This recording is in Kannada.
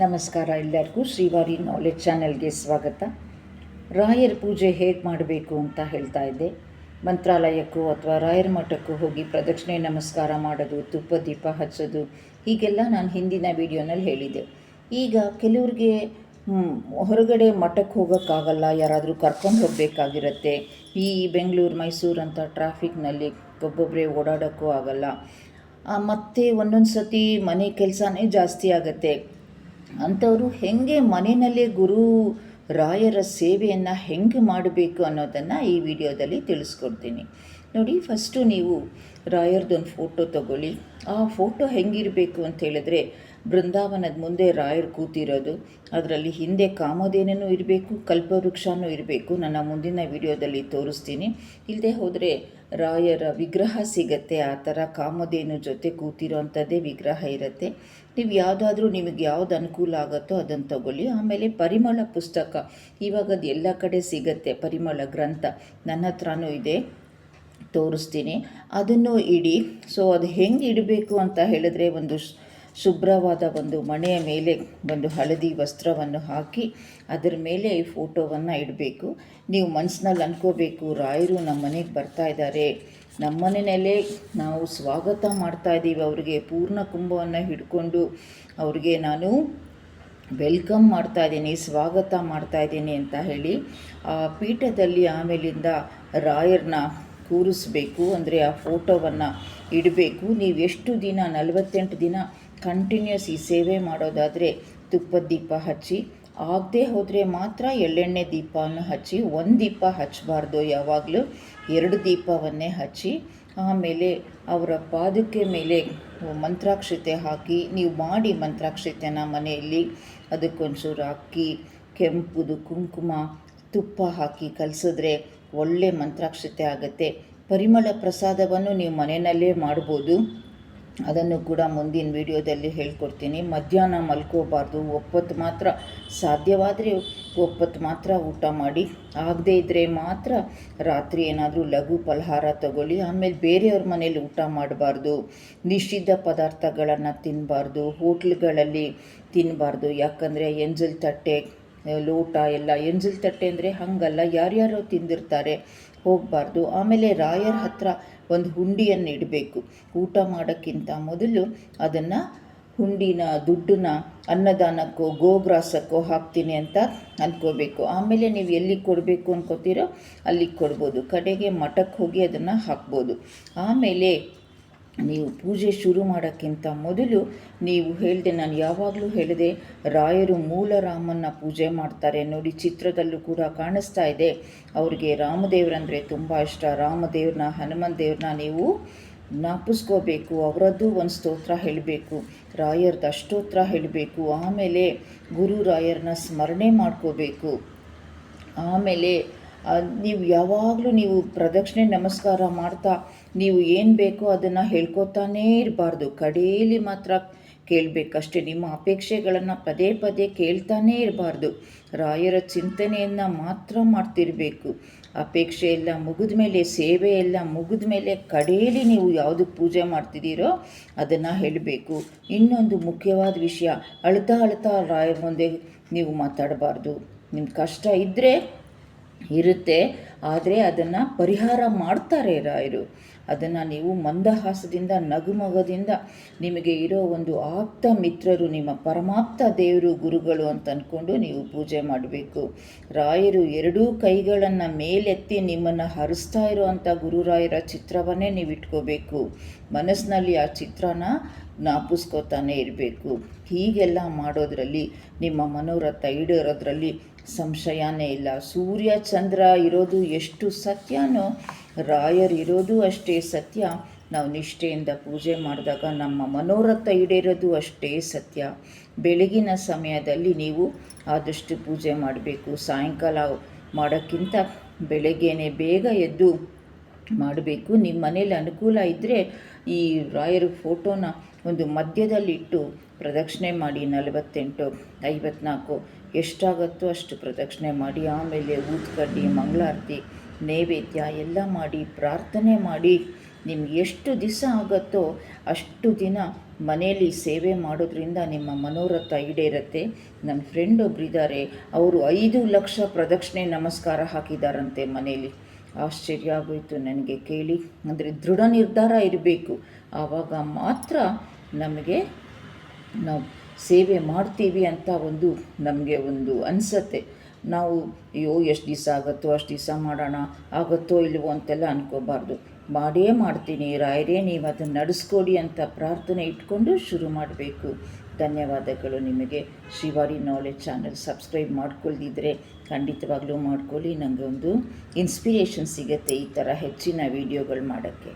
ನಮಸ್ಕಾರ ಎಲ್ಲರಿಗೂ ಶ್ರೀವಾರಿ ನಾಲೆಜ್ ಚಾನೆಲ್ಗೆ ಸ್ವಾಗತ. ರಾಯರ ಪೂಜೆ ಹೇಗೆ ಮಾಡಬೇಕು ಅಂತ ಹೇಳ್ತಾ ಇದ್ದೆ. ಮಂತ್ರಾಲಯಕ್ಕೂ ಅಥವಾ ರಾಯರ ಮಠಕ್ಕೂ ಹೋಗಿ ಪ್ರದಕ್ಷಿಣೆ ನಮಸ್ಕಾರ ಮಾಡೋದು, ತುಪ್ಪ, ದೀಪ ಹಚ್ಚೋದು, ಹೀಗೆಲ್ಲ ನಾನು ಹಿಂದಿನ ವಿಡಿಯೋನಲ್ಲಿ ಹೇಳಿದ್ದೆ. ಈಗ ಕೆಲವ್ರಿಗೆ ಹೊರಗಡೆ ಮಠಕ್ಕೆ ಹೋಗೋಕ್ಕಾಗಲ್ಲ, ಯಾರಾದರೂ ಕರ್ಕೊಂಡು ಹೋಗಬೇಕಾಗಿರುತ್ತೆ. ಈ ಬೆಂಗಳೂರು, ಮೈಸೂರು ಅಂತ ಟ್ರಾಫಿಕ್ನಲ್ಲಿ ಒಬ್ಬೊಬ್ಬರೇ ಓಡಾಡೋಕ್ಕೂ ಆಗಲ್ಲ. ಮತ್ತೆ ಒಂದೊಂದು ಸತಿ ಮನೆ ಕೆಲಸನೇ ಜಾಸ್ತಿ ಆಗುತ್ತೆ. ಅಂಥವರು ಹೆಂಗೆ ಮನೆಯಲ್ಲೇ ಗುರು ರಾಯರ ಸೇವೆಯನ್ನು ಹೆಂಗೆ ಮಾಡಬೇಕು ಅನ್ನೋದನ್ನು ಈ ವಿಡಿಯೋದಲ್ಲಿ ತಿಳಿಸ್ಕೊಡ್ತೀನಿ. ನೋಡಿ, ಫಸ್ಟು ನೀವು ರಾಯರ್ದೊಂದು ಫೋಟೋ ತಗೊಳ್ಳಿ. ಆ ಫೋಟೋ ಹೆಂಗಿರಬೇಕು ಅಂತ ಹೇಳಿದ್ರೆ, ಬೃಂದಾವನದ ಮುಂದೆ ರಾಯರ್ ಕೂತಿರೋದು, ಅದರಲ್ಲಿ ಹಿಂದೆ ಕಾಮಧೇನೂ ಇರಬೇಕು, ಕಲ್ಪವೃಕ್ಷನೂ ಇರಬೇಕು. ನನ್ನ ಮುಂದಿನ ವಿಡಿಯೋದಲ್ಲಿ ತೋರಿಸ್ತೀನಿ. ಇಲ್ಲದೆ ಹೋದರೆ ರಾಯರ ವಿಗ್ರಹ ಸಿಗತ್ತೆ, ಆ ಥರ ಕಾಮಧೇನು ಜೊತೆ ಕೂತಿರೋ ಅಂಥದ್ದೇ ವಿಗ್ರಹ ಇರುತ್ತೆ. ನೀವು ಯಾವುದಾದ್ರೂ ನಿಮಗೆ ಯಾವ್ದು ಅನುಕೂಲ ಆಗುತ್ತೋ ಅದನ್ನು ತಗೊಳ್ಳಿ. ಆಮೇಲೆ ಪರಿಮಳ ಪುಸ್ತಕ ಇವಾಗ ಅದು ಎಲ್ಲ ಕಡೆ ಸಿಗತ್ತೆ ಪರಿಮಳ ಗ್ರಂಥ. ನನ್ನ ಹತ್ರನೂ ಇದೆ. ತೋರಿಸ್ತೀನಿ. ಅದನ್ನು ಇಡಿ. ಸೊ ಅದು ಹೆಂಗೆ ಇಡಬೇಕು ಅಂತ ಹೇಳಿದ್ರೆ ಒಂದು ಶುಭ್ರವಾದ ಒಂದು ಮಣೆಯ ಮೇಲೆ ಒಂದು ಹಳದಿ ವಸ್ತ್ರವನ್ನು ಹಾಕಿ ಅದರ ಮೇಲೆ ಈ ಫೋಟೋವನ್ನು ಇಡಬೇಕು. ನೀವು ಮನಸ್ಸಿನಲ್ಲಿ ಅನ್ಕೋಬೇಕು, ರಾಯರು ನಮ್ಮ ಮನೆಗೆ ಬರ್ತಾ ಇದ್ದಾರೆ. ನಮ್ಮ ಮನೆಯಲ್ಲೇ ನಾವು ಸ್ವಾಗತ ಮಾಡ್ತಾ ಇದ್ದೀವಿ. ಅವರಿಗೆ ಪೂರ್ಣ ಕುಂಭವನ್ನು ಹಿಡ್ಕೊಂಡು ಅವ್ರಿಗೆ ನಾನು ವೆಲ್ಕಮ್ ಮಾಡ್ತಾ ಇದ್ದೀನಿ, ಸ್ವಾಗತ ಮಾಡ್ತಾ ಇದ್ದೀನಿ ಅಂತ ಹೇಳಿ ಆ ಪೀಠದಲ್ಲಿ ಆಮೇಲಿಂದ ರಾಯರ್ನ ಕೂರಿಸ್ಬೇಕು, ಅಂದರೆ ಆ ಫೋಟೋವನ್ನು ಇಡಬೇಕು. ನೀವು ಎಷ್ಟು ದಿನ, ನಲವತ್ತೆಂಟು ದಿನ ಕಂಟಿನ್ಯೂಸ್ ಈ ಸೇವೆ ಮಾಡೋದಾದರೆ ತುಪ್ಪದ ದೀಪ ಹಚ್ಚಿ, ಆಗದೆ ಹೋದರೆ ಮಾತ್ರ ಎಳ್ಳೆಣ್ಣೆ ದೀಪವನ್ನು ಹಚ್ಚಿ, ಒಂದು ದೀಪ ಹಚ್ಚಬಾರ್ದು ಯಾವಾಗಲೂ, ಎರಡು ದೀಪವನ್ನೇ ಹಚ್ಚಿ, ಆಮೇಲೆ ಅವರ ಪಾದಕ್ಕೆ ಮೇಲೆ ಮಂತ್ರಾಕ್ಷತೆ ಹಾಕಿ, ನೀವು ಮಾಡಿ ಮಂತ್ರಾಕ್ಷತೆನ ಮನೆಯಲ್ಲಿ ಅದಕ್ಕೊಂಚೂರು ಅಕ್ಕಿ, ಕೆಂಪುದು, ಕುಂಕುಮ, ತುಪ್ಪ ಹಾಕಿ ಕಲಸಿದ್ರೆ ಒಳ್ಳೆ ಮಂತ್ರಾಕ್ಷತೆ ಆಗುತ್ತೆ. ಪರಿಮಳ ಪ್ರಸಾದವನ್ನು ನೀವು ಮನೆಯಲ್ಲೇ ಮಾಡ್ಬೋದು. ಅದನ್ನು ಕೂಡ ಮುಂದಿನ ವಿಡಿಯೋದಲ್ಲಿ ಹೇಳ್ಕೊಡ್ತೀನಿ. ಮಧ್ಯಾಹ್ನ ಮಲ್ಕೋಬಾರ್ದು. ಒಪ್ಪತ್ತು ಮಾತ್ರ ಸಾಧ್ಯವಾದರೆ ಒಪ್ಪತ್ತು ಮಾತ್ರ ಊಟ ಮಾಡಿ. ಆಗದೇ ಇದ್ದರೆ ಮಾತ್ರ ರಾತ್ರಿ ಏನಾದರೂ ಲಘು ಫಲಹಾರ ತಗೊಳ್ಳಿ. ಆಮೇಲೆ ಬೇರೆಯವ್ರ ಮನೇಲಿ ಊಟ ಮಾಡಬಾರ್ದು. ನಿಷಿದ್ಧ ಪದಾರ್ಥಗಳನ್ನು ತಿನ್ನಬಾರ್ದು ಹೋಟ್ಲ್ಗಳಲ್ಲಿ ತಿನ್ನಬಾರ್ದು ಯಾಕಂದರೆ ಎಂಜಲ್ ತಟ್ಟೆ ಲೋಟ ಎಲ್ಲ, ಎಂಜಲ್ ತಟ್ಟೆ ಅಂದರೆ ಹಾಗಲ್ಲ, ಯಾರ್ಯಾರೋ ತಿಂದಿರ್ತಾರೆ, ಹೋಗಬಾರ್ದು. ಆಮೇಲೆ ರಾಯರ ಹತ್ರ ಒಂದು ಹುಂಡಿಯನ್ನು ಇಡಬೇಕು. ಊಟ ಮಾಡೋಕ್ಕಿಂತ ಮೊದಲು ಅದನ್ನು ಹುಂಡಿನ ದುಡ್ಡನ್ನ, ಅನ್ನದಾನಕ್ಕೋ, ಗೋಗ್ರಾಸಕ್ಕೋ ಹಾಕ್ತೀನಿ ಅಂತ ಅಂದ್ಕೋಬೇಕು ಆಮೇಲೆ ನೀವು ಎಲ್ಲಿ ಕೊಡಬೇಕು ಅನ್ಕೋತೀರೋ ಅಲ್ಲಿಗೆ ಕೊಡ್ಬೋದು. ಕಡೆಗೆ ಮಠಕ್ಕೆ ಹೋಗಿ ಅದನ್ನು ಹಾಕ್ಬೋದು. ಆಮೇಲೆ ನೀವು ಪೂಜೆ ಶುರು ಮಾಡೋಕ್ಕಿಂತ ಮೊದಲು ನೀವು ಹೇಳಿದೆ, ನಾನು ಯಾವಾಗಲೂ ಹೇಳಿದೆ, ರಾಯರು ಮೂಲ ರಾಮನ ಪೂಜೆ ಮಾಡ್ತಾರೆ. ನೋಡಿ, ಚಿತ್ರದಲ್ಲೂ ಕೂಡ ಕಾಣಿಸ್ತಾ ಇದೆ. ಅವ್ರಿಗೆ ರಾಮದೇವರಂದರೆ ತುಂಬ ಇಷ್ಟ. ರಾಮದೇವ್ರನ್ನ ಹನುಮನ್ ದೇವ್ರನ್ನ ನೀವು ಜ್ಞಾಪಿಸ್ಕೋಬೇಕು ಅವರದ್ದು ಒಂದು ಸ್ತೋತ್ರ ಹೇಳಬೇಕು. ರಾಯರ್ದು ಅಷ್ಟೋತ್ರ ಹೇಳಬೇಕು. ಆಮೇಲೆ ಗುರು ರಾಯರನ್ನ ಸ್ಮರಣೆ ಮಾಡ್ಕೋಬೇಕು. ಆಮೇಲೆ ನೀವು ಯಾವಾಗಲೂ ನೀವು ಪ್ರದಕ್ಷಿಣೆ, ನಮಸ್ಕಾರ ಮಾಡ್ತಾ ನೀವು ಏನು ಬೇಕೋ ಅದನ್ನು ಹೇಳ್ಕೊತಾನೇ ಇರಬಾರ್ದು. ಕಡೆಯಲ್ಲಿ ಮಾತ್ರ ಕೇಳಬೇಕಷ್ಟೇ. ನಿಮ್ಮ ಅಪೇಕ್ಷೆಗಳನ್ನು ಪದೇ ಪದೇ ಕೇಳ್ತಾನೇ ಇರಬಾರ್ದು. ರಾಯರ ಚಿಂತನೆಯನ್ನು ಮಾತ್ರ ಮಾಡ್ತಿರಬೇಕು. ಅಪೇಕ್ಷೆ ಎಲ್ಲ ಮುಗಿದ ಮೇಲೆ ಸೇವೆ ಎಲ್ಲ ಮುಗಿದ ಮೇಲೆ ಕಡೆಯಲ್ಲಿ ನೀವು ಯಾವುದು ಪೂಜೆ ಮಾಡ್ತಿದ್ದೀರೋ ಅದನ್ನು ಹೇಳಬೇಕು. ಇನ್ನೊಂದು ಮುಖ್ಯವಾದ ವಿಷಯ, ಅಳ್ತಾ ಅಳ್ತಾ ರಾಯರ ಮುಂದೆ ನೀವು ಮಾತಾಡಬಾರ್ದು. ನಿಮ್ಮ ಕಷ್ಟ ಇದ್ದರೆ ಇರುತ್ತೆ. ಆದರೆ ಅದನ್ನು ಪರಿಹಾರ ಮಾಡ್ತಾರೆ ರಾಯರು ಅದನ್ನು ನೀವು ಮಂದಹಾಸದಿಂದ, ನಗುಮಗದಿಂದ ನಿಮಗೆ ಇರೋ ಒಂದು ಆಪ್ತ ಮಿತ್ರರು, ನಿಮ್ಮ ಪರಮಾಪ್ತ ದೇವರು, ಗುರುಗಳು ಅಂತ ಅಂದ್ಕೊಂಡು ನೀವು ಪೂಜೆ ಮಾಡಬೇಕು. ರಾಯರು ಎರಡೂ ಕೈಗಳನ್ನು ಮೇಲೆತ್ತಿ ನಿಮ್ಮನ್ನು ಹರಿಸ್ತಾ ಇರುವಂಥ ಗುರುರಾಯರ ಚಿತ್ರವನ್ನೇ ನೀವು ಇಟ್ಕೋಬೇಕು ಮನಸ್ಸಿನಲ್ಲಿ ಆ ಚಿತ್ರನ ಜ್ಞಾಪಿಸ್ಕೋತಾನೆ ಇರಬೇಕು. ಹೀಗೆಲ್ಲ ಮಾಡೋದ್ರಲ್ಲಿ, ನಿಮ್ಮ ಮನೋರಥ ಈಡೇರೋದ್ರಲ್ಲಿ ಸಂಶಯನೇ ಇಲ್ಲ. ಸೂರ್ಯ, ಚಂದ್ರ ಇರೋದು ಎಷ್ಟು ಸತ್ಯನೋ, ರಾಯರ್ ಇರೋದು ಅಷ್ಟೇ ಸತ್ಯ. ನಾವು ನಿಷ್ಠೆಯಿಂದ ಪೂಜೆ ಮಾಡಿದಾಗ ನಮ್ಮ ಮನೋರಥ ಈಡೇರೋದು ಅಷ್ಟೇ ಸತ್ಯ. ಬೆಳಗಿನ ಸಮಯದಲ್ಲಿ ನೀವು ಆದಷ್ಟು ಪೂಜೆ ಮಾಡಬೇಕು. ಸಾಯಂಕಾಲ ಮಾಡೋಕ್ಕಿಂತ ಬೆಳಗ್ಗೆನೆ ಬೇಗ ಎದ್ದು ಮಾಡಬೇಕು. ನಿಮ್ಮ ಮನೇಲಿ ಅನುಕೂಲ ಇದ್ದರೆ ಈ ರಾಯರ ಫೋಟೋನ ಒಂದು ಮಧ್ಯದಲ್ಲಿಟ್ಟು ಪ್ರದಕ್ಷಿಣೆ ಮಾಡಿ ನಲವತ್ತೆಂಟು, ಐವತ್ನಾಲ್ಕು, ಎಷ್ಟಾಗತ್ತೋ ಅಷ್ಟು ಪ್ರದಕ್ಷಿಣೆ ಮಾಡಿ, ಆಮೇಲೆ ಊದ್ಕಡ್ಡಿ, ಮಂಗಳಾರತಿ, ನೈವೇದ್ಯ ಎಲ್ಲ ಮಾಡಿ, ಪ್ರಾರ್ಥನೆ ಮಾಡಿ, ನಿಮ್ಗೆ ಎಷ್ಟು ದಿವಸ ಆಗುತ್ತೋ ಅಷ್ಟು ದಿನ ಮನೆಯಲ್ಲಿ ಸೇವೆ ಮಾಡೋದ್ರಿಂದ ನಿಮ್ಮ ಮನೋರಥ ಈಡೇರುತ್ತೆ. ನನ್ನ ಫ್ರೆಂಡ್ ಒಬ್ಬರಿದ್ದಾರೆ ಅವರು ಐದು ಲಕ್ಷ ಪ್ರದಕ್ಷಿಣೆ ನಮಸ್ಕಾರ ಹಾಕಿದಾರಂತೆ ಮನೆಯಲ್ಲಿ ಆಶ್ಚರ್ಯ ಆಗೋಯಿತು. ನನಗೆ ಕೇಳಿ, ಅಂದರೆ ದೃಢ ನಿರ್ಧಾರ ಇರಬೇಕು. ಆವಾಗ ಮಾತ್ರ ನಮಗೆ ನಾವು ಸೇವೆ ಮಾಡ್ತೀವಿ ಅಂತ ಒಂದು ನಮಗೆ ಒಂದು ಅನಿಸತ್ತೆ. ನಾವು, ಅಯ್ಯೋ, ಎಷ್ಟು ದಿವಸ ಆಗುತ್ತೋ, ಅಷ್ಟು ದಿವಸ ಮಾಡೋಣ, ಆಗುತ್ತೋ, ಇಲ್ವೋ ಅಂತೆಲ್ಲ ಅನ್ಕೋಬಾರ್ದು. ಮಾಡೇ ಮಾಡ್ತೀನಿ, ರಾಯರೇ, ನೀವು ಅದನ್ನು ನಡೆಸ್ಕೊಡಿ ಅಂತ ಪ್ರಾರ್ಥನೆ ಇಟ್ಕೊಂಡು ಶುರು ಮಾಡಬೇಕು. ಧನ್ಯವಾದಗಳು ನಿಮಗೆ. ಶಿವಾರಿ ನಾಲೆಜ್ ಚಾನಲ್ ಸಬ್ಸ್ಕ್ರೈಬ್ ಮಾಡ್ಕೊಳ್ದಿದ್ರೆ ಖಂಡಿತವಾಗ್ಲೂ ಮಾಡ್ಕೊಳ್ಳಿ. ನನಗೆ ಒಂದು ಇನ್ಸ್ಪಿರೇಷನ್ ಸಿಗುತ್ತೆ ಈ ಥರ ಹೆಚ್ಚಿನ ವೀಡಿಯೋಗಳು ಮಾಡೋಕ್ಕೆ.